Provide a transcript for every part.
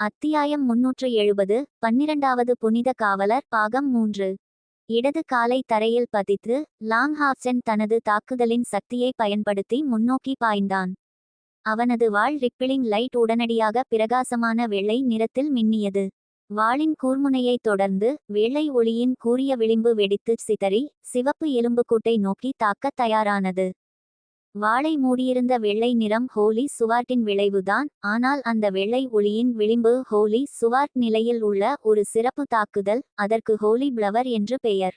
அத்தியாயம் முன்னூற்று எழுபது பன்னிரண்டாவது புனித காவலர் பாகம் மூன்று. இடது காலை தரையில் பதித்து லாங்ஹாப்சன் தனது தாக்குதலின் சக்தியை பயன்படுத்தி முன்னோக்கி பாய்ந்தான். அவனது வாள் ரிப்பிளிங் லைட் உடனடியாக பிரகாசமான வெள்ளை நிறத்தில் மின்னியது. வாளின் கூர்முனையைத் தொடர்ந்து வெள்ளை ஒளியின் கூரிய விளிம்பு வெடித்து சிதறி சிவப்பு எலும்புக்கூட்டை நோக்கி தாக்கத் தயாரானது. வாளை மூடியிருந்த வெள்ளை நிறம் ஹோலி சுவார்ட்டின் விளைவுதான். ஆனால் அந்த வெள்ளை ஒளியின் விளிம்பு ஹோலி சுவார்ட் நிலையில் உள்ள ஒரு சிறப்பு தாக்குதல் அதற்கு ஹோலி பிளவர் என்று பெயர்.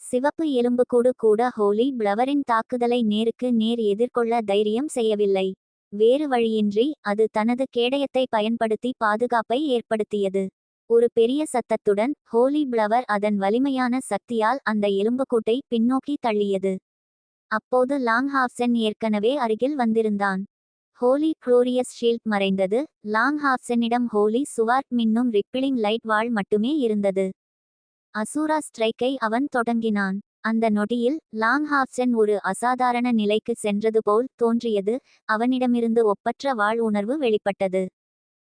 சிவப்பு எலும்புக்கூடு கூட ஹோலி பிளவரின் தாக்குதலை நேருக்கு நேர் எதிர்கொள்ள தைரியம் செய்யவில்லை. வேறு வழியின்றி அது தனது கேடயத்தை பயன்படுத்தி பாதுகாப்பை ஏற்படுத்தியது. ஒரு பெரிய சத்தத்துடன் ஹோலி பிளவர் அதன் வலிமையான சக்தியால் அந்த எலும்புக்கூட்டை பின்னோக்கி தள்ளியது. அப்போது லாங்ஹாப்சன் ஏற்கனவே அருகில் வந்திருந்தான். ஹோலி குளோரியஸ் ஷீல்ட் மறைந்தது. லாங்ஹாப்சனிடம் ஹோலி சுவார்ட் மின்னும் ரிப்பிளிங் லைட் வாள் மட்டுமே இருந்தது. அசூரா ஸ்ட்ரைக்கை அவன் தொடங்கினான். அந்த நொடியில் லாங்ஹாப்சன் ஒரு அசாதாரண நிலைக்கு சென்றது போல் தோன்றியது. அவனிடமிருந்து ஒப்பற்ற வாழ் உணர்வு வெளிப்பட்டது.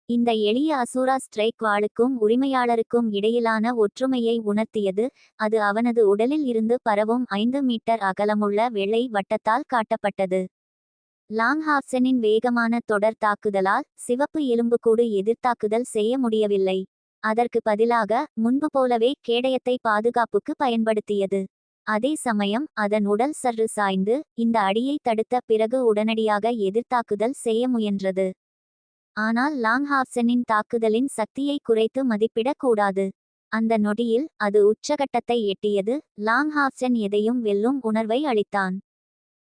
இந்த எளிய அசூரா ஸ்ட்ரைக் வாளுக்கும் உரிமையாளருக்கும் இடையிலான ஒற்றுமையை உணர்த்தியது அது அவனது உடலில் இருந்து பரவும் ஐந்து மீட்டர் அகலமுள்ள வெள்ளை வட்டத்தால் காட்டப்பட்டது. லாங்ஹாப்சனின் வேகமான தொடர் தாக்குதலால் சிவப்பு எலும்புக்கூடு எதிர்த்தாக்குதல் செய்ய முடியவில்லை. அதற்கு பதிலாக முன்பு போலவே கேடயத்தை பாதுகாப்புக்கு பயன்படுத்தியது. அதே சமயம் அதன் உடல் சற்று சாய்ந்து இந்த அடியை தடுத்த பிறகு உடனடியாக எதிர்த்தாக்குதல் செய்ய முயன்றது. ஆனால் லாங்ஹாப்சனின் தாக்குதலின் சக்தியை குறைத்து மதிப்பிடக் கூடாது அந்த நொடியில் அது உச்சகட்டத்தை எட்டியது. லாங்ஹாப்சன் எதையும் வெல்லும் உணர்வை அளித்தான்.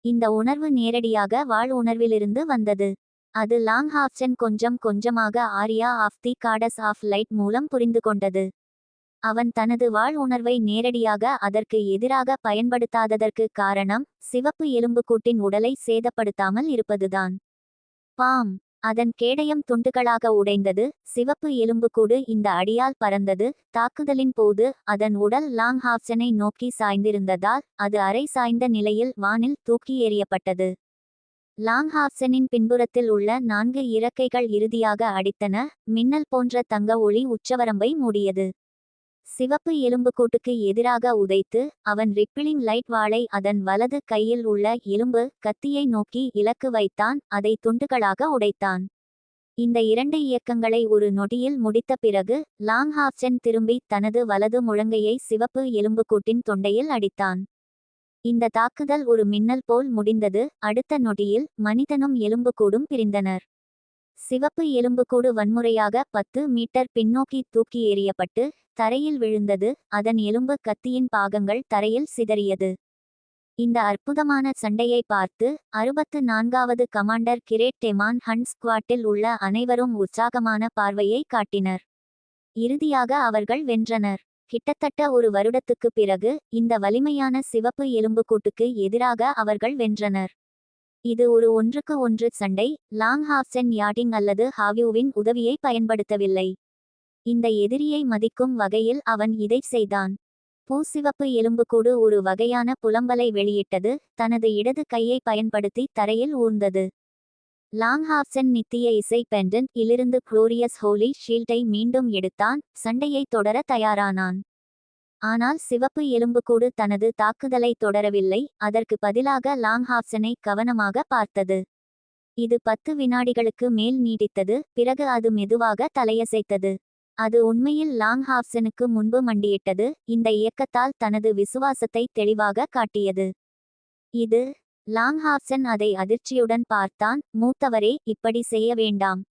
இந்த உணர்வு நேரடியாக வாழ் உணர்விலிருந்து வந்தது. அது லாங்ஹாப்சன் கொஞ்சம் கொஞ்சமாக Aria of the gods of light மூலம் புரிந்து கொண்டது. அவன் தனது வாழ் உணர்வை நேரடியாக அதற்கு எதிராக பயன்படுத்தாததற்கு காரணம் சிவப்பு எலும்புக்கூட்டின் உடலை சேதப்படுத்தாமல் இருப்பதுதான். பாம். அதன் கேடயம் துண்டுகளாக உடைந்தது. சிவப்பு எலும்புக்கூடு இந்த அடியால் பறந்தது. தாக்குதலின் போது அதன் உடல் லாங் ஹாப்சனை நோக்கி சாய்ந்திருந்ததால் அது அரை சாய்ந்த நிலையில் வானில் தூக்கி எறியப்பட்டது. லாங் ஹாப்சனின் பின்புறத்தில் உள்ள நான்கு இறக்கைகள் இறுதியாக அடித்தன. மின்னல் போன்ற தங்க ஒளி உச்சவரம்பை மூடியது. சிவப்பு எலும்புக்கூட்டுக்கு எதிராக உதைத்து அவன் ரிப்பிளிங் லைட் வாளை அதன் வலது கையில் உள்ள எலும்பு கத்தியை நோக்கி இலக்கு வைத்தான் அதை துண்டுகளாக உடைத்தான். இந்த இரண்டு இயக்கங்களை ஒரு நொடியில் முடித்த பிறகு லாங் ஹாப்சன் திரும்பி தனது வலது முழங்கையை சிவப்பு எலும்புக்கூட்டின் தொண்டையில் அடித்தான். இந்த தாக்குதல் ஒரு மின்னல் போல் முடிந்தது அடுத்த நொடியில் மனிதனும் எலும்புக்கூடும் பிரிந்தனர். சிவப்பு எலும்புக்கூடு வன்முறையாக பத்து மீட்டர் பின்னோக்கி தூக்கி எறியப்பட்டு தரையில் விழுந்தது. அதன் எலும்பு கத்தியின் பாகங்கள் தரையில் சிதறியது. இந்த அற்புதமான சண்டையை பார்த்து அறுபத்து நான்காவது கமாண்டர் கிரேட் டெமான் ஹன் ஸ்குவாட்டில் உள்ள அனைவரும் உற்சாகமான பார்வையை காட்டினர். இறுதியாக அவர்கள் வென்றனர். கிட்டத்தட்ட ஒரு வருடத்துக்கு பிறகு இந்த வலிமையான சிவப்பு எலும்புக்கூட்டுக்கு எதிராக அவர்கள் வென்றனர். இது ஒரு ஒன்றுக்கு ஒன்று சண்டை லாங் ஹாஃப்சென் யாட்டிங் அல்லது ஹாவியூவின் உதவியை பயன்படுத்தவில்லை. இந்த எதிரியை மதிக்கும் வகையில் அவன் இதைச் செய்தான். பூசிவப்பு எலும்புக்கூடு ஒரு வகையான புலம்பலை வெளியிட்டது தனது இடது கையை பயன்படுத்தி தரையில் ஊர்ந்தது. லாங் ஹாப்சன் நித்திய இசை பெண்டன்ட் இலிருந்து குளோரியஸ் ஹோலி ஷீல்டை மீண்டும் எடுத்தான் சண்டையை தொடர தயாரானான். ஆனால் சிவப்பு எலும்புக்கூடு தனது தாக்குதலை தொடரவில்லை அதற்கு பதிலாக லாங் ஹாப்சனை கவனமாக பார்த்தது. இது பத்து வினாடிகளுக்கு மேல் நீடித்தது பிறகு அது மெதுவாக தலையசைத்தது. அது உண்மையில் லாங் ஹாப்சனுக்கு முன்பு மண்டியிட்டது இந்த இயக்கத்தால் தனது விசுவாசத்தை தெளிவாக காட்டியது. இது லாங் ஹாப்சன் அதை அதிர்ச்சியுடன் பார்த்தான் மூத்தவரே இப்படி செய்ய வேண்டாம்.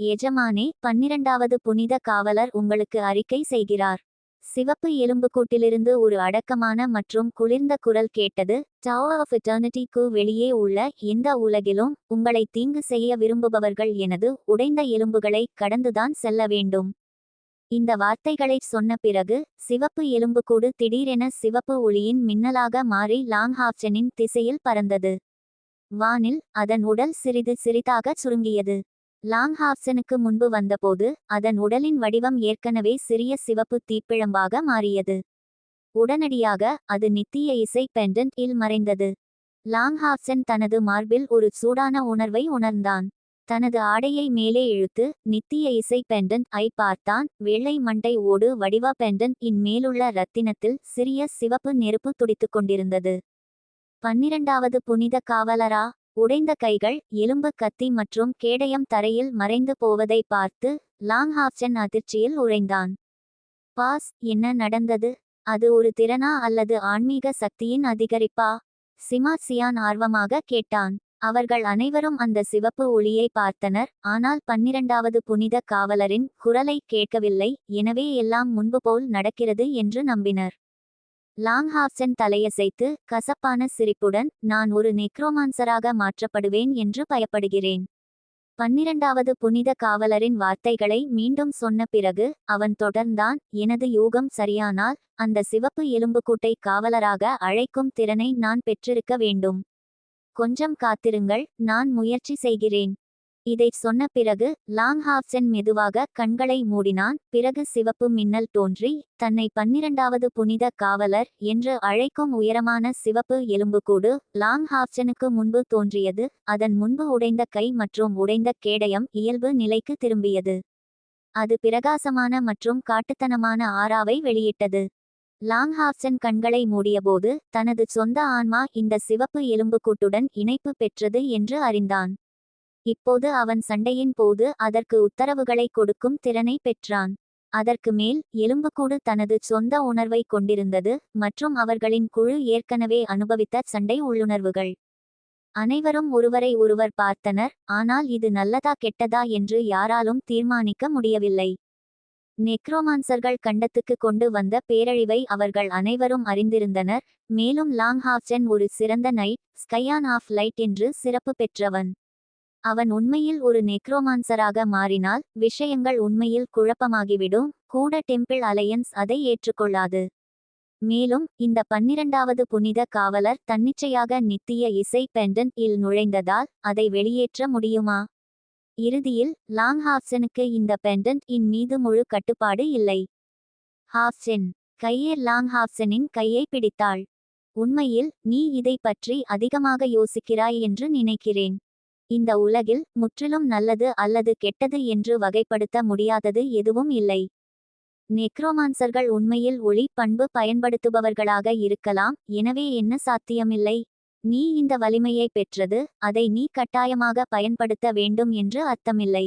எஜமானே பன்னிரண்டாவது புனித காவலர் உங்களுக்கு அறிக்கை செய்கிறார். சிவப்பு எலும்புக்கூட்டிலிருந்து ஒரு அடக்கமான மற்றும் குளிர்ந்த குரல் கேட்டது டவர் ஆஃப் எட்டர்னிட்டிக்கு வெளியே உள்ள எந்த உலகிலும் உங்களை தீங்கு செய்ய விரும்புபவர்கள் எனது உடைந்த எலும்புகளை கடந்துதான் செல்ல வேண்டும். இந்த வார்த்தைகளை சொன்ன பிறகு சிவப்பு எலும்புக்கூடு திடீரென சிவப்பு ஒளியின் மின்னலாக மாறி லாங்ஹாப்சனின் திசையில் பறந்தது. வானில் அதன் உடல் சிறிது சிறிதாக சுருங்கியது. லாங் ஹாப்சனுக்கு முன்பு வந்தபோது அதன் உடலின் வடிவம் ஏற்கனவே சிறிய சிவப்பு தீப்பிழம்பாக மாறியது. உடனடியாக அது நித்திய இசை பெண்டன்ட் இல் மறைந்தது. லாங் ஹாப்சன் தனது மார்பில் ஒரு சூடான உணர்வை உணர்ந்தான். தனது ஆடையை மேலே இழுத்து நித்திய இசை பெண்டன்ட் ஐ பார்த்தான். வெள்ளை மண்டை ஓடு வடிவ பெண்டன்ட் இன் மேலுள்ள ரத்தினத்தில் சிறிய சிவப்பு நெருப்பு துடித்துக் கொண்டிருந்தது. பன்னிரண்டாவது புனித காவலரா? உடைந்த கைகள் எலும்பு கத்தி மற்றும் கேடயம் தரையில் மறைந்து போவதை பார்த்து லாங்ஹாப்சன் அதிர்ச்சியில் உறைந்தான். பாஸ் என்ன நடந்தது? அது ஒரு திறனா அல்லது ஆன்மீக சக்தியின் அதிகரிப்பா? சிமா சியான் ஆர்வமாக கேட்டான். அவர்கள் அனைவரும் அந்த சிவப்பு ஒளியை பார்த்தனர். ஆனால் பன்னிரண்டாவது புனித காவலரின் குரலை கேட்கவில்லை. எனவே எல்லாம் முன்பு போல் நடக்கிறது என்று நம்பினர். லாங்ஹாப்சன் தலையசைத்து கசப்பான சிரிப்புடன் நான் ஒரு நெக்ரோமான்சராக மாற்றப்படுவேன் என்று பயப்படுகிறேன். பன்னிரண்டாவது புனித காவலரின் வார்த்தைகளை மீண்டும் சொன்ன பிறகு அவன் தொடர்ந்தான் எனது யூகம் சரியானால் அந்த சிவப்பு எலும்புக்கூட்டை காவலராக அழைக்கும் திறனை நான் பெற்றிருக்க வேண்டும். கொஞ்சம் காத்திருங்கள் நான் முயற்சி செய்கிறேன். இதைச் சொன்ன பிறகு லாங்ஹாப்சன் மெதுவாக கண்களை மூடினான். பிறகு சிவப்பு மின்னல் தோன்றி தன்னை பன்னிரண்டாவது புனித காவலர் என்று அழைக்கும் உயரமான சிவப்பு எலும்புக்கூடு லாங்ஹாப்சனுக்கு முன்பு தோன்றியது. அதன் முன்பு உடைந்த கை மற்றும் உடைந்த கேடயம் இயல்பு நிலைக்கு திரும்பியது. அது பிரகாசமான மற்றும் காட்டுத்தனமான ஆறாவை வெளியிட்டது. லாங்ஹாப்சன் கண்களை மூடியபோது தனது சொந்த ஆன்மா இந்த சிவப்பு எலும்புக்கூட்டுடன் இணைப்பு பெற்றது என்று அறிந்தான். இப்போது அவன் சண்டையின் போது அதற்கு உத்தரவுகளை கொடுக்கும் திறனை பெற்றான். அதற்கு மேல் எலும்புக்கூடு தனது சொந்த உணர்வை கொண்டிருந்தது மற்றும் அவர்களின் குழு ஏற்கனவே அனுபவித்த சண்டை உள்ளுணர்வுகள். அனைவரும் ஒருவரை ஒருவர் பார்த்தனர் ஆனால் இது நல்லதா கெட்டதா என்று யாராலும் தீர்மானிக்க முடியவில்லை. நெக்ரோமான்சர்கள் கண்டத்துக்கு கொண்டு வந்த பேரழிவை அவர்கள் அனைவரும் அறிந்திருந்தனர் மேலும் லாங்ஹாப்சன் ஒரு சிறந்த நைட் ஸ்கையான் ஆஃப் லைட் என்று சிறப்பு பெற்றவன். அவன் உண்மையில் ஒரு நெக்ரோமான்சராக மாறினால் விஷயங்கள் உண்மையில் குழப்பமாகிவிடும் கூட டெம்பிள் அலையன்ஸ் அதை ஏற்றுக்கொள்ளாது. மேலும் இந்த பன்னிரண்டாவது புனித காவலர் தன்னிச்சையாக நித்திய இசை பெண்டன் இல் நுழைந்ததால் அதை வெளியேற்ற முடியுமா? இறுதியில் லாங் ஹாப்சனுக்கு இந்த பெண்டன்ட் இன் மீது முழு கட்டுப்பாடு இல்லை. ஹாப்சன் கையே லாங் ஹாப்சனின் கையை பிடித்தாள். உண்மையில் நீ இதை பற்றி அதிகமாக யோசிக்கிறாய் என்று நினைக்கிறேன். இந்த உலகில் முற்றிலும் நல்லது அல்லது கெட்டது என்று வகைப்படுத்த முடியாதது எதுவும் இல்லை. நெக்ரோமான்சர்கள் உண்மையில் ஒளி பண்பு பயன்படுத்துபவர்களாக இருக்கலாம். எனவே என்ன சாத்தியமில்லை? நீ இந்த வலிமையை பெற்றது அதை நீ கட்டாயமாக பயன்படுத்த வேண்டும் என்று அர்த்தமில்லை.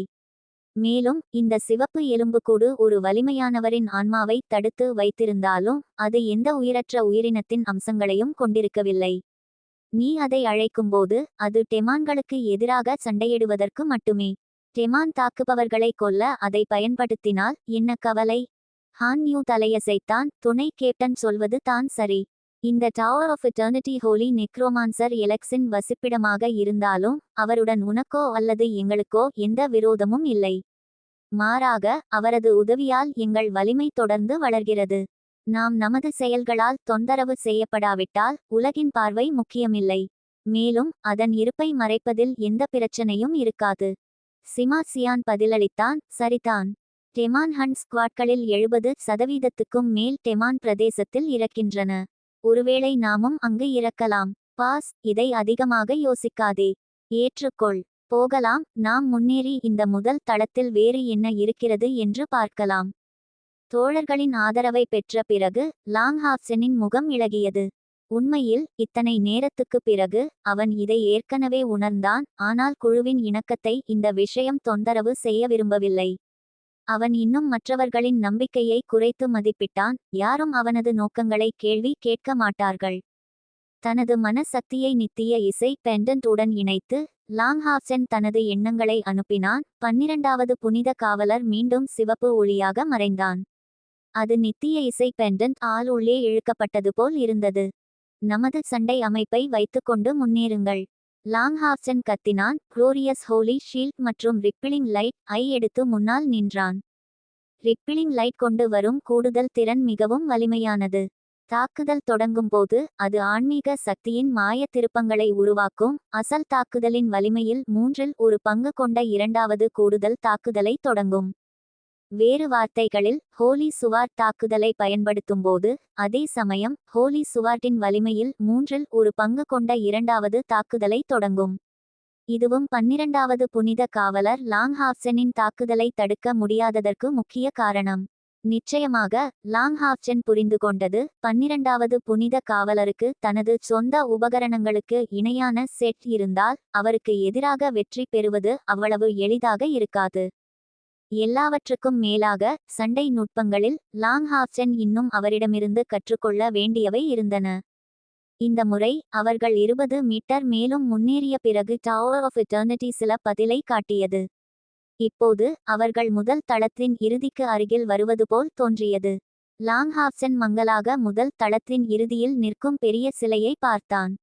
மேலும் இந்த சிவப்பு எலும்புக்கூடு ஒரு வலிமையானவரின் ஆன்மாவை தடுத்து வைத்திருந்தாலும் அது எந்த உயிரற்ற உயிரினத்தின் அம்சங்களையும் கொண்டிருக்கவில்லை. நீ அதை அழைக்கும்போது அது டெமான்களுக்கு எதிராக சண்டையிடுவதற்கு மட்டுமே. டெமான் தாக்குபவர்களை கொல்ல அதை பயன்படுத்தினால் என்ன கவலை? ஹான் நியூ தலையசைத்தான் துணை கேப்டன் சொல்வது தான் சரி. இந்த tower of eternity holy necromancer எலக்ஸின் வசிப்பிடமாக இருந்தாலும் அவருடன் உனக்கோ அல்லது எங்களுக்கோ எந்த விரோதமும் இல்லை. மாறாக அவரது உதவியால் எங்கள் வலிமை தொடர்ந்து வளர்கிறது. நாம் நமது செயல்களால் தொந்தரவு செய்யப்படாவிட்டால் உலகின் பார்வை முக்கியமில்லை. மேலும் அதன் இருப்பை மறைப்பதில் எந்த பிரச்சனையும் இருக்காது. சிமா சியான் பதிலளித்தான் சரிதான். டெமான் ஹன் ஸ்குவாட்களில் எழுபது சதவீதத்துக்கும் மேல் டெமான் பிரதேசத்தில் இறக்கின்றன. ஒருவேளை நாமும் அங்கு இறக்கலாம். பாஸ் இதை அதிகமாக யோசிக்காதே. ஏற்றுக்கொள். போகலாம். நாம் முன்னேறி இந்த முதல் தளத்தில் வேறு என்ன இருக்கிறது என்று பார்க்கலாம். தோழர்களின் ஆதரவை பெற்ற பிறகு லாங்ஹாப்சனின் முகம் இழகியது உண்மையில் இத்தனை நேரத்துக்குப் பிறகு அவன் இதை ஏற்கனவே உணர்ந்தான் ஆனால் குழுவின் இணக்கத்தை இந்த விஷயம் தொந்தரவு செய்ய விரும்பவில்லை. அவன் இன்னும் மற்றவர்களின் நம்பிக்கையை குறைத்து மதிப்பிட்டான் யாரும் அவனது நோக்கங்களை கேள்வி கேட்க மாட்டார்கள். தனது மனசக்தியை நித்திய இசை பெண்டன்ட் உடன் இணைத்து லாங்ஹாப்சன் தனது எண்ணங்களை அனுப்பினான் பன்னிரண்டாவது புனித காவலர் மீண்டும் சிவப்பு ஒளியாக மறைந்தான். அது நித்திய இசை பெண்டன்ட் ஆள் உள்ளே இழுக்கப்பட்டது போல் இருந்தது. நமது சண்டை அமைப்பை வைத்துக்கொண்டு முன்னேறுங்கள். லாங்ஹாப்சன் கத்தினான். குளோரியஸ் ஹோலி ஷீல்ட் மற்றும் ரிப்பிளிங் லைட் ஐ எடுத்து முன்னால் நின்றான். ரிப்பிளிங் லைட் கொண்டு வரும் கூடுதல் திறன் மிகவும் வலிமையானது. தாக்குதல் தொடங்கும்போது அது ஆன்மீக சக்தியின் மாய திருப்பங்களை உருவாக்கும். அசல் தாக்குதலின் வலிமையில் மூன்றில் ஒரு பங்கு கொண்ட இரண்டாவது கூடுதல் தாக்குதலை தொடங்கும். வேறு வார்த்தைகளில் ஹோலி சுவார்ட் தாக்குதலை பயன்படுத்தும்போது அதே சமயம் ஹோலி சுவார்ட்டின் வலிமையில் மூன்றில் ஒரு பங்கு கொண்ட இரண்டாவது தாக்குதலை தொடங்கும். இதுவும் பன்னிரண்டாவது புனித காவலர் லாங்ஹாப்சனின் தாக்குதலை தடுக்க முடியாததற்கு முக்கிய காரணம். நிச்சயமாக லாங்ஹாப்சன் புரிந்து கொண்டது பன்னிரண்டாவது புனித காவலருக்கு தனது சொந்த உபகரணங்களுக்கு இணையான செட் இருந்தால் அவருக்கு எதிராக வெற்றி பெறுவது அவ்வளவு எளிதாக இருக்காது. எல்லாவற்றுக்கும் மேலாக சண்டை நுட்பங்களில் லாங்ஹாப்சன் இன்னும் அவரிடமிருந்து கற்றுக்கொள்ள வேண்டியவை இருந்தன. இந்த முறை அவர்கள் இருபது மீட்டர் மேலும் முன்னேறிய பிறகு டவர் ஆஃப் எட்டர்னிட்டி சில பதிலை காட்டியது. இப்போது அவர்கள் முதல் தளத்தின் இறுதிக்கு அருகில் வருவது போல் தோன்றியது. லாங்ஹாப்சன் மங்கலாக முதல் தளத்தின் இறுதியில் நிற்கும் பெரிய சிலையை பார்த்தான்.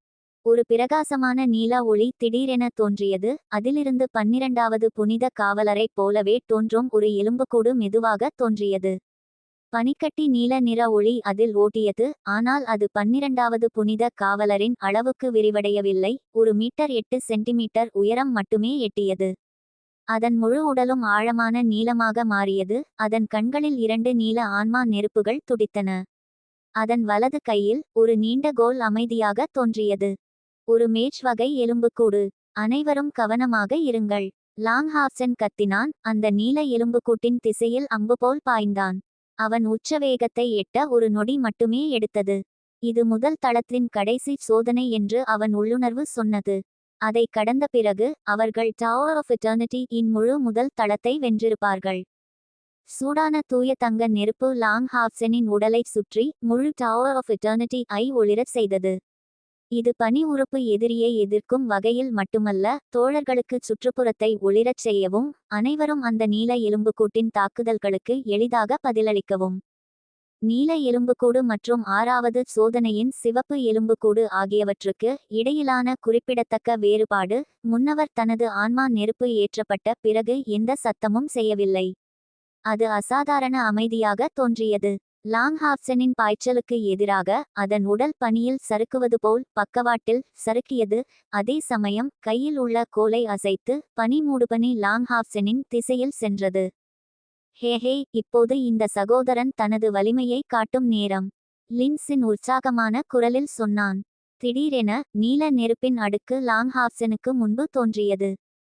ஒரு பிரகாசமான நீல ஒளி திடீரென தோன்றியது. அதிலிருந்து பன்னிரண்டாவது புனித காவலரைப் போலவே தோன்றும் ஒரு எலும்புக்கூடு மெதுவாக தோன்றியது. பனிக்கட்டி நீல நிற ஒளி அதில் ஓட்டியது ஆனால் அது பன்னிரண்டாவது புனித காவலரின் அளவுக்கு விரிவடையவில்லை. ஒரு மீட்டர் எட்டு சென்டிமீட்டர் உயரம் மட்டுமே எட்டியது. அதன் முழு உடலும் ஆழமான நீளமாக மாறியது. அதன் கண்களில் இரண்டு நீல ஆன்மா நெருப்புகள் துடித்தன. அதன் வலது கையில் ஒரு நீண்ட கோல் அமைதியாக தோன்றியது. ஒரு மேட்ச் வகை எலும்புக்கூடு. அனைவரும் கவனமாக இருங்கள். லாங் ஹாப்சன் கத்தினான். அந்த நீல எலும்புக்கூட்டின் திசையில் அம்பு போல் பாய்ந்தான். அவன் உச்சவேகத்தை எட்ட ஒரு நொடி மட்டுமே எடுத்தது. இது முதல் தளத்தின் கடைசி சோதனை என்று அவன் உள்ளுணர்வு சொன்னது. அதை கடந்த பிறகு அவர்கள் டவர் ஆஃப் எட்டர்னிட்டி இன் முழு முதல் தளத்தை வென்றிருப்பார்கள். சூடான தூய தங்க நெருப்பு லாங் ஹாப்சனின் உடலை சுற்றி முழு டவர் ஆஃப் எட்டர்னிட்டி ஐ ஒளிரச் செய்தது. இது பனி உறுப்பு எதிரியை எதிர்க்கும் வகையில் மட்டுமல்ல தோழர்களுக்கு சுற்றுப்புறத்தை ஒளிரச் செய்யவும் அனைவரும் அந்த நீல எலும்புக்கூட்டின் தாக்குதல்களுக்கு எளிதாக பதிலளிக்கவும். நீல எலும்புக்கூடு மற்றும் ஆறாவது சோதனையின் சிவப்பு எலும்புக்கூடு ஆகியவற்றுக்கு இடையிலான குறிப்பிடத்தக்க வேறுபாடு முன்னவர் தனது ஆன்மா நெருப்பு ஏற்றப்பட்ட பிறகு எந்த சத்தமும் செய்யவில்லை. அது அசாதாரண அமைதியாக தோன்றியது. லாங்ஹாப்சனின் பாய்ச்சலுக்கு எதிராக அதன் உடல் பனியில் சறுக்குவது போல் பக்கவாட்டில் சறுக்கியது. அதே சமயம் கையில் உள்ள கோலை அசைத்து பனி மூடுபனி லாங்ஹாப்சனின் திசையில் சென்றது. ஹேஹே இப்போது இந்த சகோதரன் தனது வலிமையை காட்டும் நேரம். லின்ஸின் உற்சாகமான குரலில் சொன்னான். திடீரென நீல நெருப்பின் அடுக்கு லாங்ஹாப்சனுக்கு முன்பு தோன்றியது.